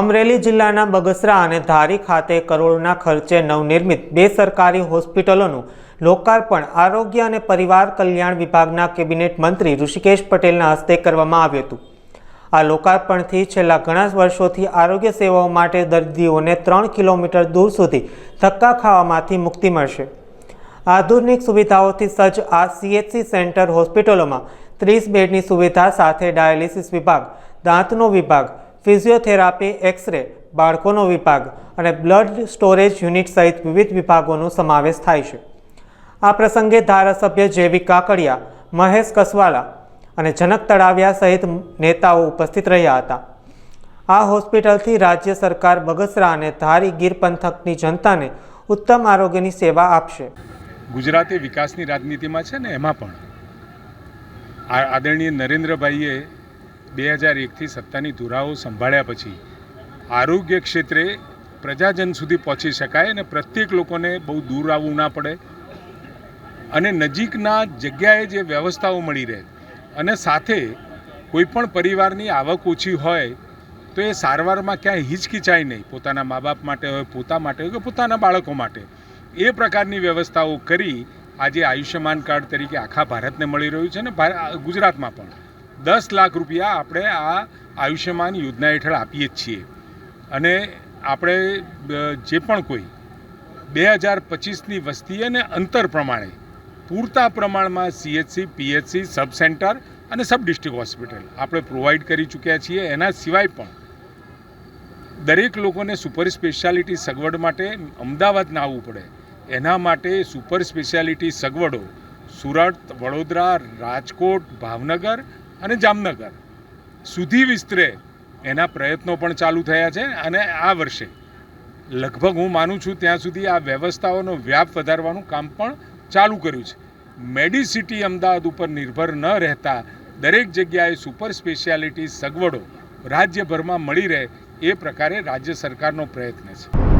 અમરેલી જિલ્લાના બગસરા અને ધારી ખાતે કરોડોના ખર્ચે નવનિર્મિત બે સરકારી હોસ્પિટલોનું લોકાર્પણ આરોગ્ય અને પરિવાર કલ્યાણ વિભાગના કેબિનેટ મંત્રી ઋષિકેશ પટેલના હસ્તે કરવામાં આવ્યું હતું. આ લોકાર્પણથી છેલ્લા ઘણા વર્ષોથી આરોગ્ય સેવાઓ માટે દર્દીઓને ત્રણ કિલોમીટર દૂર સુધી ધક્કા ખાવામાંથી મુક્તિ મળશે. આધુનિક સુવિધાઓથી સજ્જ આ સીએચસી સેન્ટર હોસ્પિટલોમાં ત્રીસ બેડની સુવિધા સાથે ડાયાલિસિસ વિભાગ, દાંતનો વિભાગ ફિઝિયોથેરાપી, એક્સરે, બાળકોનો વિભાગ અને બ્લડ સ્ટોરેજ યુનિટ સહિત વિવિધ વિભાગોનો સમાવેશ થાય છે. આ પ્રસંગે ધારાસભ્ય જેવી કાકડિયા, મહેશ કસવાલા અને જનક તળાવિયા સહિત નેતાઓ ઉપસ્થિત રહ્યા હતા. આ હોસ્પિટલથી રાજ્ય સરકાર બગસરા અને ધારી ગીર પંથકની જનતાને ઉત્તમ આરોગ્યની સેવા આપશે. ગુજરાતે વિકાસની રાજનીતિમાં છે ને, એમાં પણ. આદરણીય નરેન્દ્રભાઈએ બે હજાર એકથી સત્તાની ધુરાઓ સંભાળ્યા પછી આરોગ્ય ક્ષેત્રે પ્રજાજન સુધી પહોંચી શકાય અને પ્રત્યેક લોકોને બહુ દૂર આવવું ના પડે. અને નજીકના જગ્યાએ જે વ્યવસ્થાઓ મળી રહે અને સાથે કોઈ પણ પરિવારની આવક ઓછી હોય તો એ સારવારમાં ક્યાંય હિચકિચાય નહીં. પોતાના મા બાપ માટે હોય, પોતા માટે હોય કે પોતાના બાળકો માટે. એ પ્રકારની વ્યવસ્થાઓ કરી આજે આયુષ્યમાન કાર્ડ તરીકે આખા ભારતને મળી રહ્યું છે ને ગુજરાતમાં પણ. દસ લાખ રૂપિયા આપણે આ આયુષ્યમાન યોજના હેઠળ આપીએ જ છીએ. અને આપણે જે પણ કોઈ બે હજાર પચીસની વસ્તી અને અંતર પ્રમાણે પૂરતા પ્રમાણમાં સીએચસી પીએચસી સબ સેન્ટર અને સબ ડિસ્ટ્રિક્ટ હોસ્પિટલ આપણે પ્રોવાઈડ કરી ચૂક્યા છીએ. એના સિવાય પણ દરેક લોકોને સુપર સ્પેશિયાલિટી સગવડ માટે અમદાવાદ ના આવવું પડે. એના માટે સુપર સ્પેશિયાલિટી સગવડો સુરત, વડોદરા, રાજકોટ, ભાવનગર અને જામનગર. સુધી વિસ્તરે એના પ્રયત્નો પણ ચાલુ થયા છે અને આ વર્ષે લગભગ હું માનું છું ત્યાં સુધી આ વ્યવસ્થાઓનો વ્યાપ વધારવાનું કામ પણ ચાલુ કર્યું છે. મેડિસિટી અમદાવાદ ઉપર નિર્ભર ન રહેતા દરેક જગ્યાએ સુપર સ્પેશિયાલિટી સગવડો રાજ્યભરમાં મળી રહે એ પ્રકારે રાજ્ય સરકારનો પ્રયત્ન છે.